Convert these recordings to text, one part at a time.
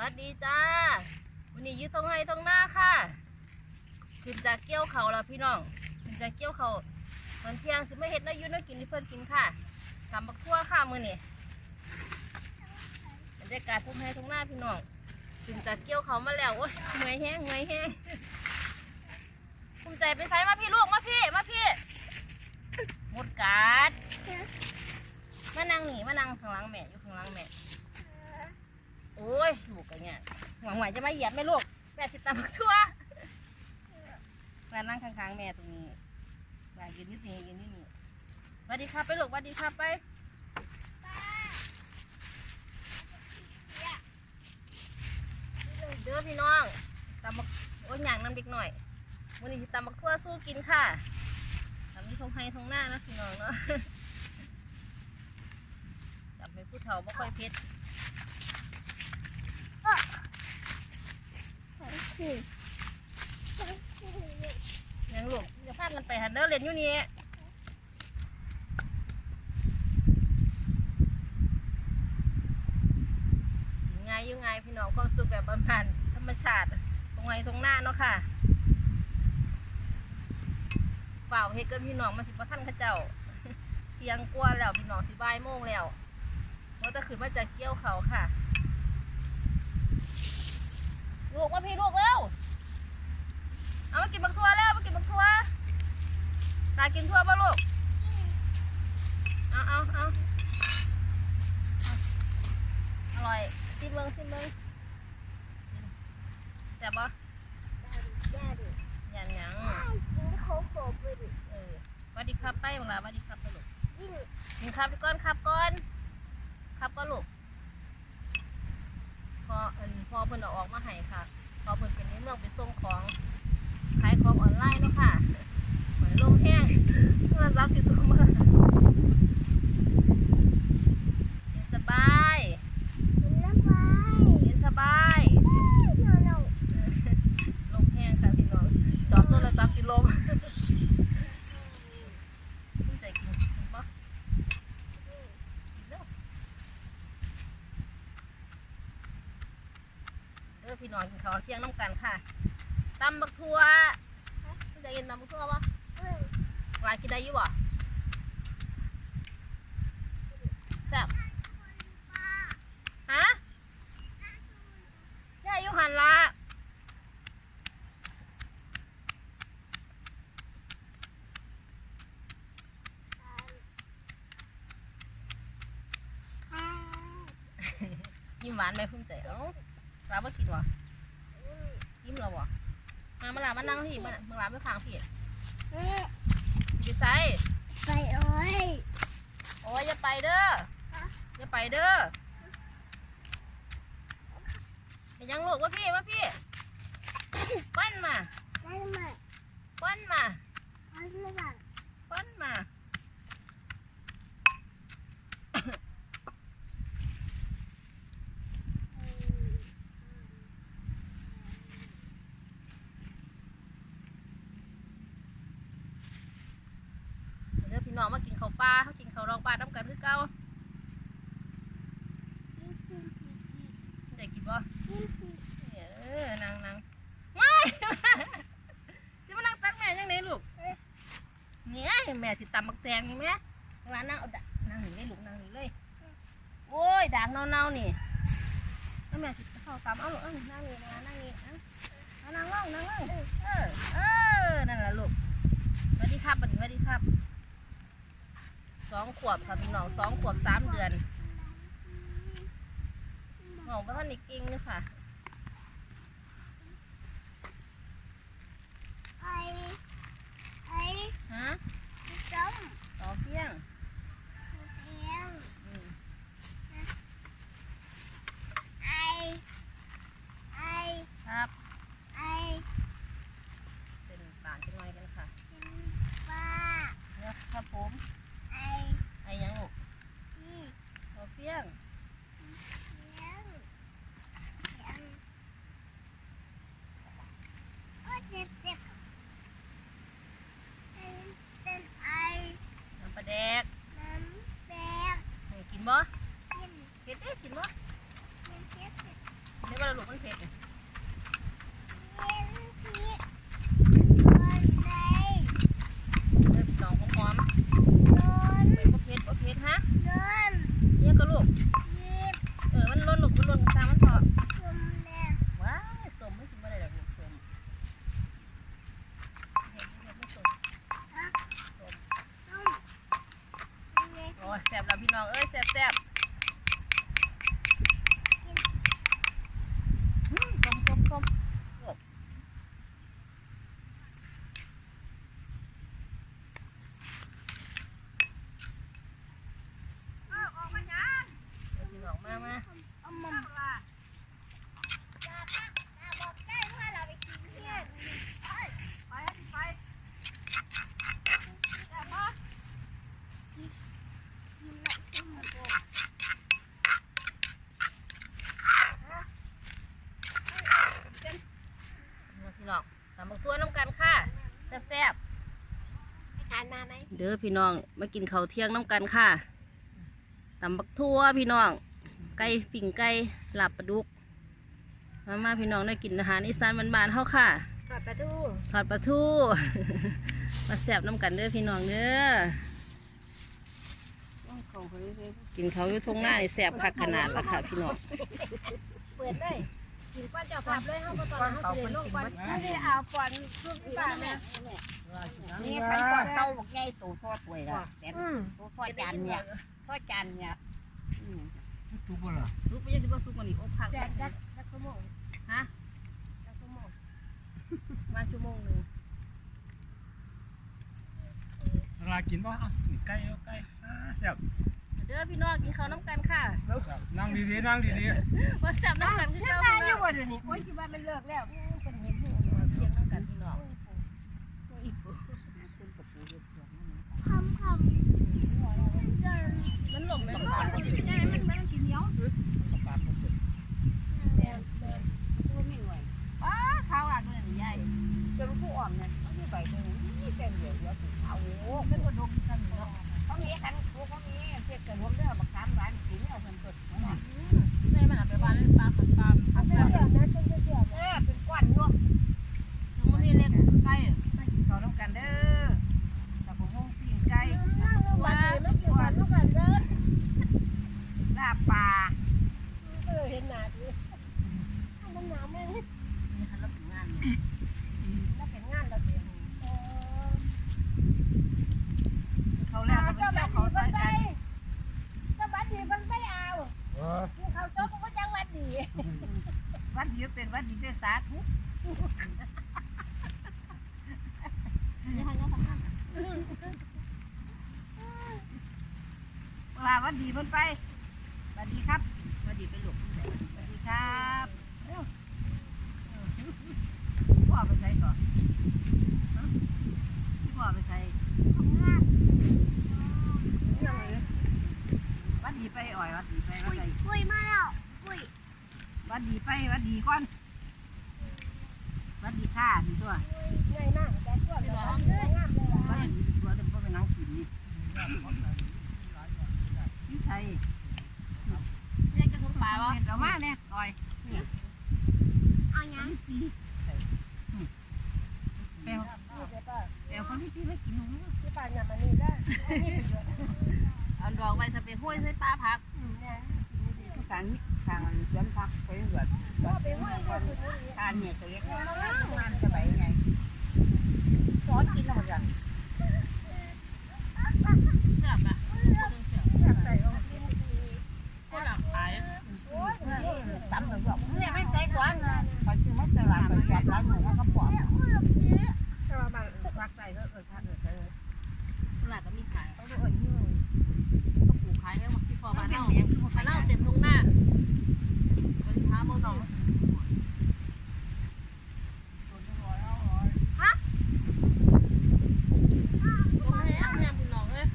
วัสดีจ้าวันนี้อยืดตรงไห้ตรงหน้าค่ะ ขึ้นจากเกี่ยวเขาแล้วพี่น้อง ขึ้นจากเกี่ยวเขาตอนเที่ยงสิไม่เห็ดนะอยืดนะกินที่เพิ่นกินค่ะทำบักทั่วค่ะมือนี่บรรยากาศทุ่งไห้ทุ่งหน้าพี่น้อง ขึ้นจากเกี่ยวเขามาแล้วโอ้ยเหนื่อยแห้งเหนื่อยแห้งภูมิใจไปใส่มาพี่ลูกมาพี่มาพี่หมดกัดมานั่งหนีมานั่งข้างหลังแม่อยู่ข้างหลังแม่ โอ้ยลูกกันเนี่ยหวังหวจะมาเหยียบไหมลูกแม่สิตามักทั่วม่นั่งข้างๆแม่ตรงนี้ม่ยืนยู่นี่ยืนอยู่นี่สวัสดีครับไปลูกสวัสดีครับไปเด้อพี่น้องตำบักโอ้ยอย่างน้ำเด็กหน่อยวันนี้สิตำบักทั่วสู้กินค่ะตำนี้ทงไห้ทงหน้านะพี่น้องเนาะจับเป็นผู้เฒ่าไม่ค่อยเผ็ด ยังลูกจะพากันไปหันเดอร์เล่นอยู่นี่ยังไงยังไงพี่น้องความสุขแบบบ้านๆธรรมชาติตรงไหนตรงหน้าเนาะค่ะเปล่าเฮ็ดกันพี่น้องมาสิบ่ท่านข้าเจ้าเที่ยงกว่าแล้วพี่น้องสิบ่ายโมงแล้วเราจะขึ้นมาจากเกี้ยวเขาค่ะ ลูกมาพี่ลูกเร็ว เอามากินบักทั่วแล้วมากินบักทั่วตากินทั่วป่ะลูก เอาเอาเอาเอาอร่อยซิมเบิงซิมเบิงแซ่บปะยันหยังเออสวัสดีครับไปบังลาสวัสดีครับไปลูกกินครับก่อนครับก่อน ครับก็ลูก พอเอินพอเพิ่นเอาออกมาให้ค่ะพอเพิ่นเป็นในเมืองไปส่งของขายของออนไลน์เนาะค่ะหมือนลงแห้งโทรศัพท์สิตัวมาเย็นสบายเย็นสบายลงแห้งค่ะพี่น้องจอดโทรศัพท์สิลมคุณใจกินกินปะกินเด้อเด้อ พี่น้องกินข้าวเที่ยงน้ำกันค่ะตำบักทั่วคุณใจกินตำบักทั่วปะหลายกินได้อยี่บ่แซ่บฮะย่าอยู่หันละยิ้มหวานไหมพุ่มใจเอ้าลาบ่กินวะ ยิ้มเราวะมามาลามานั่งพี่มามาลาไปข้างพี่พี่ไซไปโอ้ยโอ้ยอย่าไปเด้ออย่าไปเด้อเป็นยังลูกว่าพี่ว่าพี่ป้อนมาได้ไหมป้อนมาเอาใช่ไหมป้อนมาเดี๋ยวพี่น้องมากินข้าวปลาเขากินข้าวรองปลาน้ำกันคือเก่าได้กินบ่เออนางนางไม่จะมานั่งตักแม่ยังไงลูกเนี่ยแม่สิตำมักแตงนี่แม่ร้านนั่งเอาดักนั่งหนีเลยลูกนั่งหนีเลยโอ้ยด่างเน่าๆนี่แล้วแม่สิเข้าตำเอาลูกเอ้ยนั่งนี่นะนั่งนี่เอาเอานั่งลงนั่งลงเออเออนั่นแหละลูกสวัสดีครับบัดนี้สวัสดีครับ สองขวบค่ะพี่น้องสองขวบสามเดือนหมอพระท่านอีกกิ้งนี่ค่ะไอ้ไอ้ฮะจ้องต่อเพียง เอียง อืม ไอ้ไอ้ ครับ ไอ้ เป็นต่างจังหน่อยกันค่ะ ป้า เนี่ยครับผม ไอ้ ไอ้หยังลูก พี่ ต่อเพียง เอียงเอียงโอ้เจ็บเจ็บเป็นเป็นไอ้ น้ำปลาแดก แล้วลูกมันเผ็ดเนี่ย เย็นพี่คนใด เดี๋ยวน้องหอม โดน ๆเป็นประเภทประเภทฮะ โดน เนี่ยก็ลูก หยิบ เออ มันล้นลูกมันล้นตามมันพอ ชมแม่ ว้ายสมไม่กินไม่ได้หรอกลูกสมเห็ดเห็ดไม่สม ต้องเล็ก โอ้ยแซ่บแล้วพี่น้อง เอ้ยแซ่บแซ่บอืมสมสมสมโอ้พี่น้องมามา เอามาจะพักจะบอกได้ว่าเราไปกินเที่ยงไปไปไปแต่ว่ากินกินแล้วขึ้นมาโก มาพี่ น้องตำบักทั่วน้ำกันค่ะแซ่บแซ่บทานมาไหมเด้อพี่น้องมากินข้าวเที่ยงน้ำกันค่ะตำบักทั่วพี่น้องไก่ปิ่งไก่ลาบปลาดุกมามาพี่น้องได้กินอาหารอีสานบ้านๆเฮาค่ะเปิดประตูทอดปลาทูมาแซ่บน้ำกันเด้อพี่น้องเด้อกินเขาวอยู่ทงหน้านี่แซ่บคักขนาดละค่ะพี่น้องเปิดได้ กินก้อนเจ้าภาพเลยเขาก็ตอนเขาเรียนลงก้อนไม่ได้เอาปอนลูกที่บ้าแม่นี่ไปก่อนเต้าบอกไงตัวพ่อป่วยละแต่อืมตัวพ่อจันเนี่ยพ่อจันเนี่ยอืมทุกคนเหรอลูกไปยังสิบ่สุกกว่านี้โอ้พักแจ๊กจักจักขโมงฮะแจักขโมงมาชั่วโมงหนึ่งเวลากินป่ะอะนี่ไก่เอาไก่อ่าแซ่บ เด้อพี่น้องกินข้าวน้ำกันค่ะนั่งดีๆนั่งดีมาแซ่บน้ำกันคือเรื่องเก่าอะไรพี่อน้ยู่องบ่เดี๋ยวนี้โอ้ยคิดว่ามันเลิกแล้วเป็นเห็นอยู่เที่ยงน้ำกันพี่น้องอีปูคำคำเดินมันหลงไม่มันหลงมันได้มันมันกินเหนียว กับปลาปลาสุด แม่แม่ ตัวไม่หน่วย อ้าข้าวหลักเลยใหญ่ จะรู้ผู้อ่อนเนี่ยเขาไม่ใบตรงนี้เต็มเหลือเยอะถึงเอาโอ้ เป็นกระดกกันเนาะ เขามีกันตัวเขามีเทียบกับรวมเด้อบักสามร้านกินเอาคนสดนะ แม่มันเอาไปบ้านเล่นปลาขันปลา เอาเดี๋ยวนะต้องเดี๋ยว เออเป็นก้อนเนาะ มันมีเล็กใกล้ มากินข้าวน้ำกันเด้อแต่ผมห้องปิ้งไก่ นั่งลงมาไม่กินกันลูกกันเด้อ ลาบปลา เออเห็นหนาดิมันหนาวแม่ง มีคันรับงาน แล้วเป็นงานเราเสียเออ เขาแล้วก็เป็นเจ้าเขาซอยกัน ก็บัดดีมันไม่เอา ๆเออ เขาโจ๊กก็จังบัดดี วัดดีเป็นวัดดีได้สาธุนี่คันก็ทำงานลาวัดดีเพิ่นไปสวัสดีครับมาดีไปหลบสวัสดีครับพ่อไปใส่ก่อนฮะพ่อไปใส่วัดดีไปอ่อยวัดดีไปวัดใส่ปุยมาแล้วปุย วัดดีไปวัดดีก่อนวัดดีค่าถึงตัวไงนั่งแต่ตัวเดียวงามเลยวัดดีตัวเดิมก็ไปนั่งกินนี่ยูใส่เรียกกระทุ้งปลาวะเห็ดเอามาเนี่ยอ่อยเอายังเปลวนี่เดี๋ยวก็เปลวคนที่พี่ไม่กินหนูที่ป่านยามันนี่ได้อันนี้เป็นเยอะเอาดอกไว้จะไปห้วยใส่ปลาผักอืมเนี่ยทางนี้ ทางสวนพักไปเหลือพ่อไปห้วยก็คือนี่ทานเนี่ยตัวเล็กงานจะไปไงสอนกินแล้วกันเสียบอะเสียบ ใส่ลงกินดี ก็หลับขาย โอ้ย ตำหนึ่งบอกเนี่ยไม่ใจกว่าเขาซื้อมาตลาดไปจับร้านหนูเขาปลอม แต่ว่าบาง รักใจก็เออทักเออเออ ตลาดก็มีขาย เขาดูเออนี่ ก็ปลูกขายแล้วที่พอบ้านเน่าบ้านเน่าเต็มทุ่งหน้าไปหาโมโนโอ้ยแม่พี่น้องเอ้ย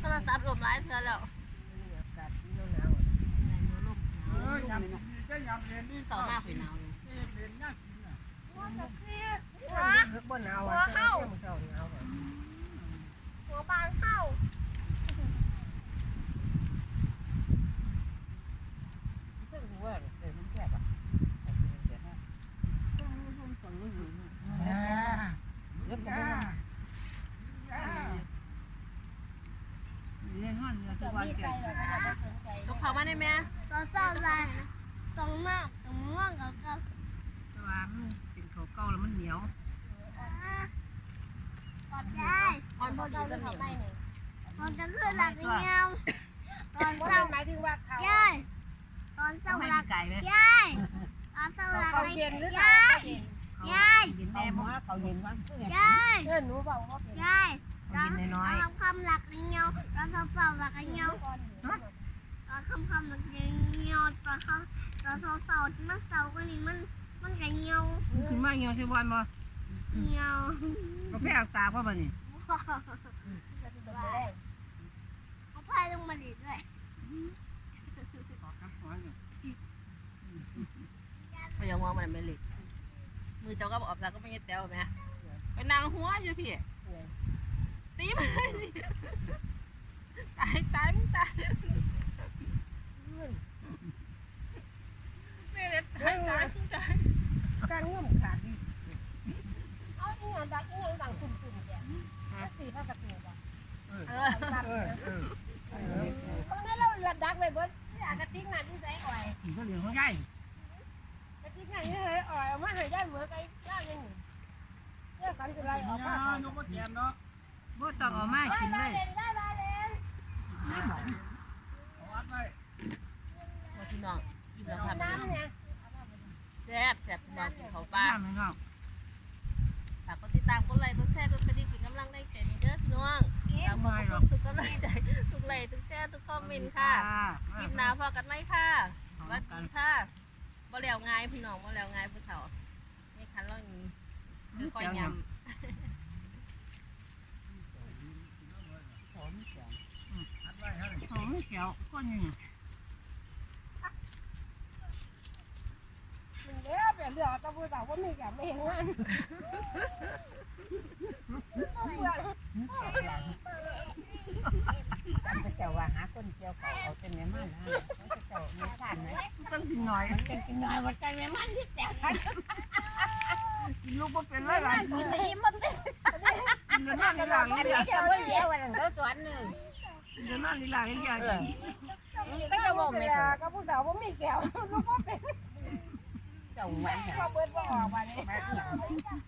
โทรศัพท์ลมร้ายเธอ แล้วอากาศที่หนาวในมือลมเออยำจะยำเรียนคือเสาหน้าหนาวเลยเรียนยากกินอะว่าก็คือเอกบนหนาวอะเข้าวหัวบางเข้าเพิ่งรู้ว่าเออมันแคบอะ มากตรงม่วงกับกับแต่ว่ามันเป็นข้าวเก่าแล้วมันเหนียวก่อนได้อ่อนพอดีสนิทตอนจะขึ้นหลักเงี้ยวตอนบ่เศร้าหมายถึงว่าเขายายตอนเศร้าไม่หลักไก่ไหมยายตอนเศร้าหลักเขาเย็นหรือเขายายเย็นยายกินแม่แม่บบ่อกว่าเขาเย็นว่าเพื่อนยายเพื่อนหนูบอกว่าเป็นยายตอนกินน้อยตอนคำหลักเงี้ยวตอนเศร้าเศร้าหลักเงี้ยว ตอนคำคำหลักเงี้ยวตอนเขาตอนเศร้าเศร้าที่มันเศร้าก็นี่มันมันก็เงี้ยวๆขึ้นมาเหี่ยวสิวันบ่เงี้ยวกาแฟเอาตาพ่อบ่นี่เอาพายลงมาดิด้วยพยามองมันไม่เล็กมือเจ้าก็บอกออกตาก็ไม่ยัดแต้วแม่ไปนางหัวอยู่พี่ตีมันตายตายมึงตาย แม่เล็กตายตายมึงตายการง่วงขาดนี่เอาอีหยังดักอีหยังดังตุ่มๆแกสีผ้ากระตูบ่เออเออเออเออตรงนั้เราระดักไว้เบิดอยากกระติ๊กหนาที่ใส่อ่อยก็เหลืองเขาใหญ่กระติ๊กหนาที่ใส่อ่อยเอามาให้ได้เหมือนไอ้ย่ายังนี่เนี่ยกันสิไรออกมานกกระเทียมเนาะบ่ต้องเอามากินเลยเล่นได้ได้เล่นเอาวัดไว้ ว่าพี่น้องกินแล้วทำน้ำเนี่ยแซ่บแซ่บพี่น้องกินข้าวปลาพี่น้องฝากกดติดตามกดไลค์กดแชร์กดกระดิ่งเป็นกำลังใจแก่นี้เด้อพี่น้องตามขอบคุณทุกกำลังใจทุกไลค์ทุกแชร์ทุกคอมเมนต์ค่ะคลิปหน้าพอกันไหมค่ะสวัสดีค่ะบ่แล้วง่ายพี่น้องบ่แล้วง่ายผู้เฒ่านี่คันเราอย่างนี้คือคอยยำวัดไว้ให้หอมเขียวก้นนี่ มันเลี้ยแบบเรือตะพูดแต่ว่ามีแกไม่เห็นงานเจ้าว่าหาคนเจียวเขาเอาเป็นแม่มันนะเขาจะเจ้าไม่ทานไหมต้องกินหน่อยมันเป็นกินน้อยวันใจแม่มันที่แตกกันกินลูกบ่เป็นเลยล่ะกินดีมันเป็นกินเดี๋ยวนั่นนี่ล่ะนี่ล่ะเจ้าไม่เลี้ยวันนั้นก็จวนหนึ่งกินเดี๋ยวนั่นนี่ล่ะนี่ล่ะก็จะบอกไม่ถูกก็พูดแต่ว่ามีแก้วลูกก็เป็น เจ้าหวนเขาเบิดว่าออกมาเลย